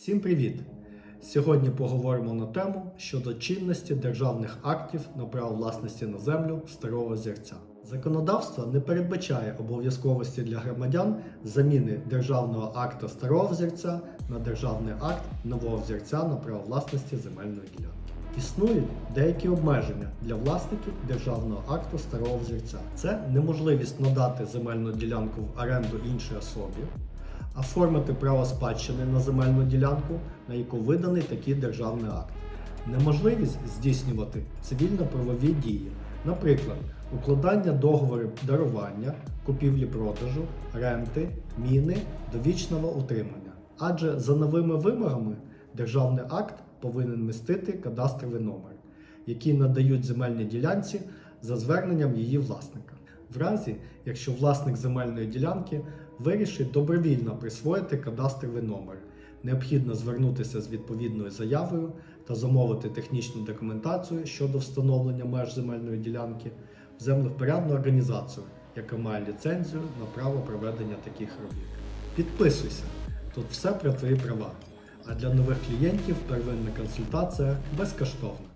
Всім привіт! Сьогодні поговоримо на тему щодо чинності державних актів на право власності на землю старого зірця. Законодавство не передбачає обов'язковості для громадян заміни державного акта старого взірця на державний акт нового взірця на право власності земельної ділянки. Існують деякі обмеження для власників державного акту старого взірця. Це неможливість надати земельну ділянку в оренду іншій особі, оформити право спадщини на земельну ділянку, на яку виданий такий державний акт, неможливість здійснювати цивільно-правові дії, наприклад, укладання договорів дарування, купівлі-продажу, ренти, міни, довічного утримання. Адже за новими вимогами державний акт повинен містити кадастровий номер, який надають земельній ділянці за зверненням її власника. В разі, якщо власник земельної ділянки вирішить добровільно присвоїти кадастровий номер, необхідно звернутися з відповідною заявою та замовити технічну документацію щодо встановлення меж земельної ділянки в землевпорядну організацію, яка має ліцензію на право проведення таких робіт. Підписуйся, тут все про твої права. А для нових клієнтів первинна консультація безкоштовна.